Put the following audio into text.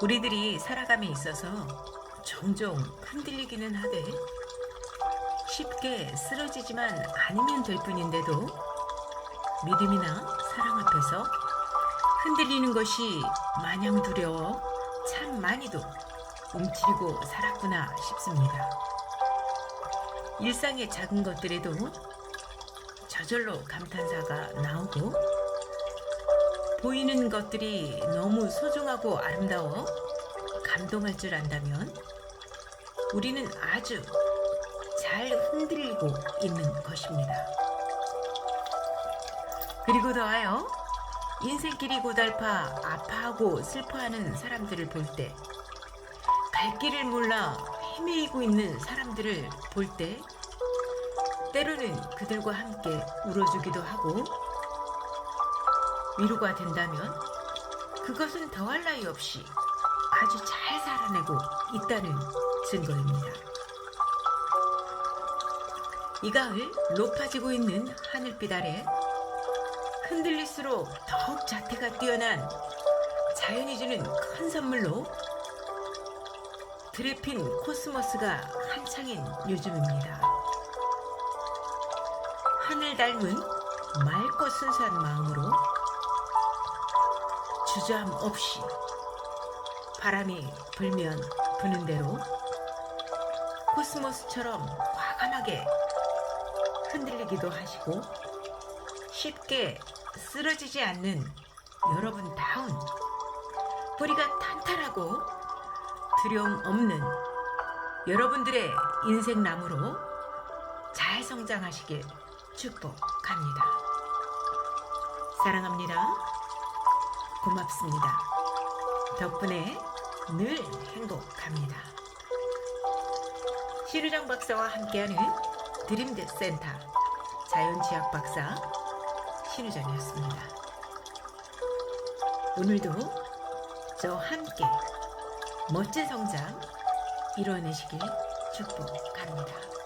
우리들이 살아감에 있어서 종종 흔들리기는 하되 쉽게 쓰러지지만 않으면 될 뿐인데도 믿음이나 사랑 앞에서 흔들리는 것이 마냥 두려워 참 많이도 움츠리고 살았구나 싶습니다. 일상의 작은 것들에도 저절로 감탄사가 나오고 보이는 것들이 너무 소중하고 아름다워 감동할 줄 안다면 우리는 아주 잘 흔들리고 있는 것입니다. 그리고 더하여 인생길이 고달파 아파하고 슬퍼하는 사람들을 볼 때, 갈 길을 몰라 헤매이고 있는 사람들을 볼 때, 때로는 그들과 함께 울어주기도 하고, 위로가 된다면 그것은 더할 나위 없이 아주 잘 살아내고 있다는 증거입니다. 이 가을 높아지고 있는 하늘빛 아래 흔들릴수록 더욱 자태가 뛰어난 자연이 주는 큰 선물로 드레핀 코스모스가 한창인 요즘입니다. 하늘 닮은 맑고 순수한 마음으로 주저함 없이 바람이 불면 부는 대로 코스모스처럼 과감하게 흔들리기도 하시고 쉽게 쓰러지지 않는 여러분 다운 뿌리가 탄탄하고 두려움 없는 여러분들의 인생 나무로 잘 성장하시길 축복합니다. 사랑합니다. 고맙습니다. 덕분에 늘 행복합니다. 신우정 박사와 함께하는 드림드 센터 자연치학 박사 신우정이었습니다. 오늘도 저와 함께 멋진 성장 이뤄내시길 축복합니다.